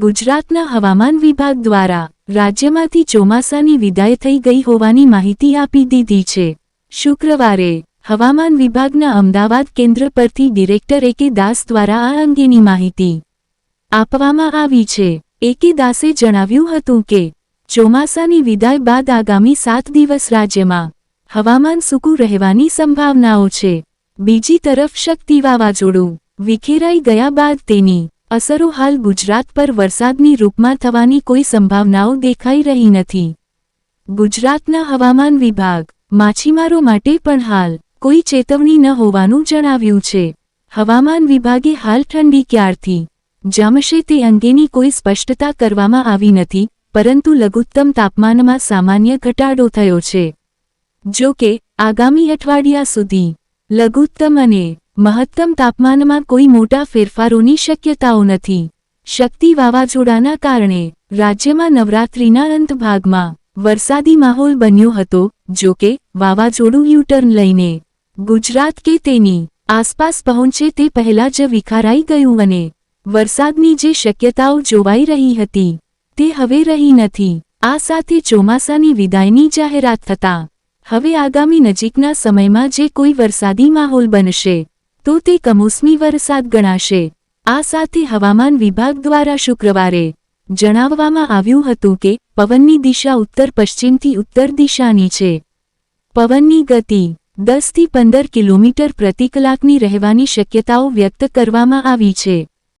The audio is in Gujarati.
ગુજરાતના હવામાન વિભાગ દ્વારા રાજ્યમાંથી ચોમાસાની વિદાય થઈ ગઈ હોવાની માહિતી આપી દીધી છે. શુક્રવારે હવામાન વિભાગના અમદાવાદ કેન્દ્ર પરથી ડિરેક્ટર એકે દાસ દ્વારા આ અંગેની માહિતી આપવામાં આવી છે. એકે દાસે જણાવ્યું હતું કે, ચોમાસાની વિદાય બાદ આગામી સાત દિવસ રાજ્યમાં હવામાન સૂકું રહેવાની સંભાવનાઓ છે. બીજી તરફ શક્તિ વાવાઝોડું વિખેરાઈ ગયા બાદ તેની અસરો હાલ ગુજરાત પર વરસાદની રૂપમાં થવાની કોઈ સંભાવનાઓ દેખાઈ રહી નથી. ગુજરાતના હવામાન વિભાગ, માછીમારો માટે પણ હાલ કોઈ ચેતવણી ન હોવાનું જણાવ્યું છે. હવામાન વિભાગે હાલ ઠંડી ક્યારથી જમશે તે અંગેની કોઈ સ્પષ્ટતા કરવામાં આવી નથી, પરંતુ લઘુત્તમ તાપમાનમાં સામાન્ય ઘટાડો થયો છે. જો કે, આગામી અઠવાડિયા સુધી લઘુત્તમ અને મહત્તમ તાપમાનમાં કોઈ મોટા ફેરફારોની શક્યતાઓ નથી. શક્તિ વાવાઝોડાના કારણે રાજ્યમાં નવરાત્રિના અંત ભાગમાં વરસાદી માહોલ બન્યો હતો, જો કે વાવાઝોડું યુટર્ન લઈને. ગુજરાત કે તેની આસપાસ પહોંચે તે પહેલા જ વિખારાઈ ગયું અને વરસાદની જે શક્યતાઓ જોવાઈ રહી હતી, તે હવે રહી નથી. આ સાથે ચોમાસાની વિદાયની જાહેરાત થતાં, હવે આગામી નજીકના સમયમાં જે કોઈ વરસાદી માહોલ બનશે તો તે કમોસમી વરસાદ ગણાશે. આ સાથે હવામાન વિભાગ દ્વારા શુક્રવારે જણાવવામાં આવ્યું હતું કે પવનની દિશા ઉત્તર પશ્ચિમથી ઉત્તર દિશાની છે. પવનની ગતિ દસથી પંદર કિલોમીટર પ્રતિ કલાકની રહેવાની શક્યતાઓ વ્યક્ત કરવામાં આવી છે.